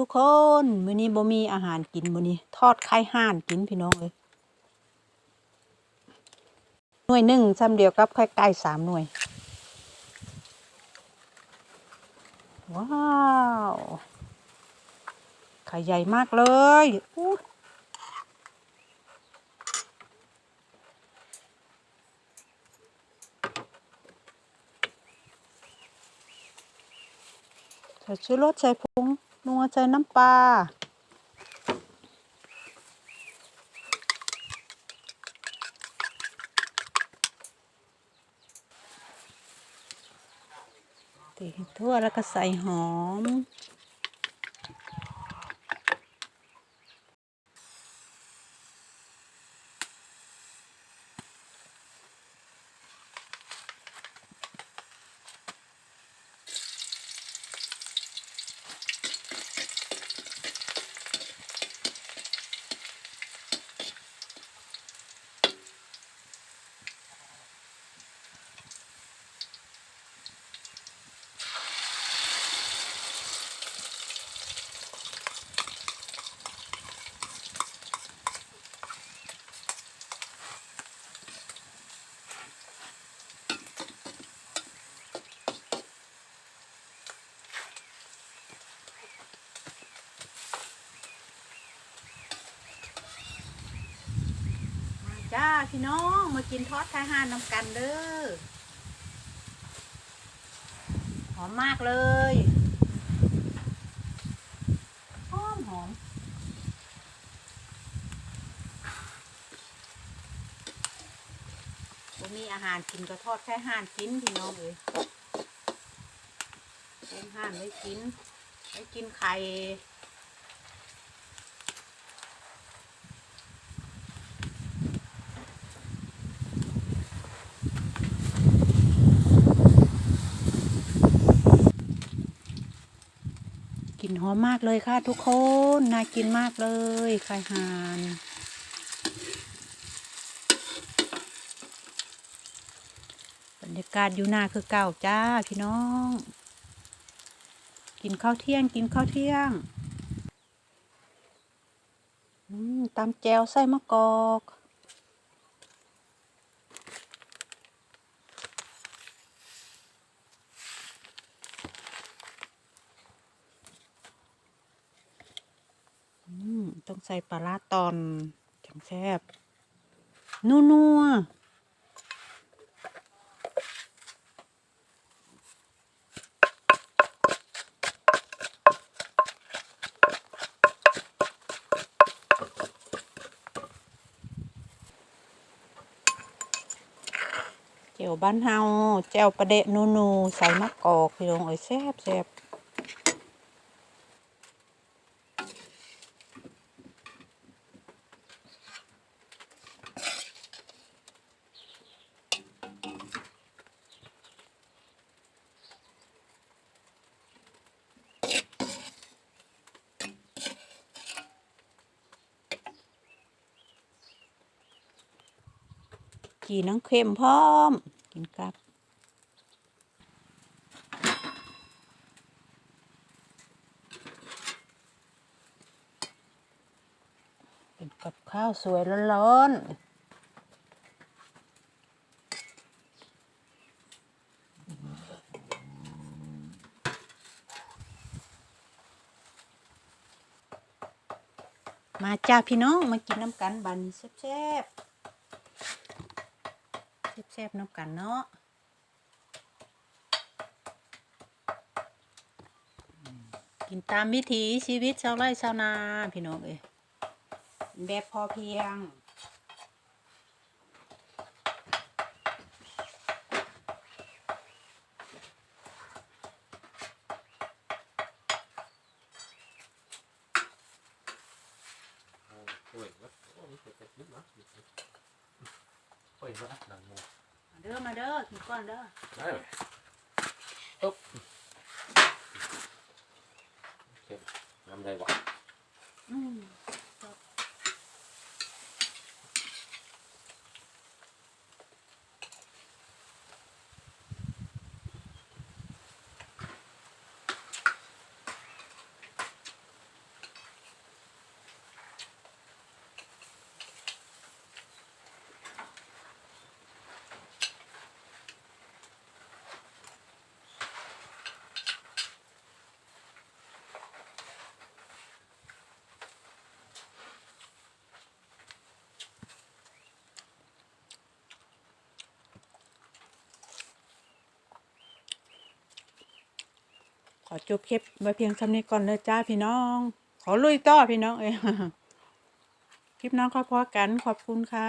ทุกคนมื้อนี้บ่มีอาหารกินมื้อนี้ทอดไข่ห่านกินพี่น้องเอ้ยหน่วยหนึ่งซ้ำเดียวกับไข่ไก่สามหน่วย ว้าวไข่ใหญ่มากเลยใส่ชูรสใส่ ใส่น้ำปลาตีทั่วแล้วก็ใส่หอม จ้าพี่น้องมากินทอดไข่ห่านน้ำกันเด้อหอมมากเลยหอมหอมบ่มีอาหารกินก็ทอดไข่ห่านกินพี่น้องเลยไข่ห่านไว้กินไว้กินไข่ อมมากเลยค่ะทุกคน น่ากินมากเลยไข่ห่านบรรยากาศอยู่หน้าคือเก่าจ้าพี่น้อง กินข้าวเที่ยงกินข้าวเที่ยงอืมตำแจวใส่มะกอก อืม ต้องใส่ปลาร้าตอนจังแซ่บนัวนัวเจียวบ้านเฮาแจ่วประเดะนูนูใส่มะกอกพี่น้องเอ้ยแซ่บแซ่บ กีน้ำเค็มพร้อม กินกับเป็นกับข้าวสวยร้อนๆมาจ้าพี่น้องมากินน้ำกันบันแซ่บๆ ซ่บๆน้ำกันเนาะกินตามวิถีชีวิตชาวไร่ชาวนาพี่น้องเอ้ยแบบพอเพียง Oj, vad fan, det är ett lilla. Oj, vad öppnar den? มาเด้อมาเด้อกินก่อนเด้อ Nej, nej. Upp. Okej, men det var. อืม ขอจบคลิปไว้เพียงเท่านี้ก่อนเลยจ้าพี่น้อง ขอลุยต่อพี่น้องเอ้ยคลิปน้องขอพอกันขอบคุณค่ะ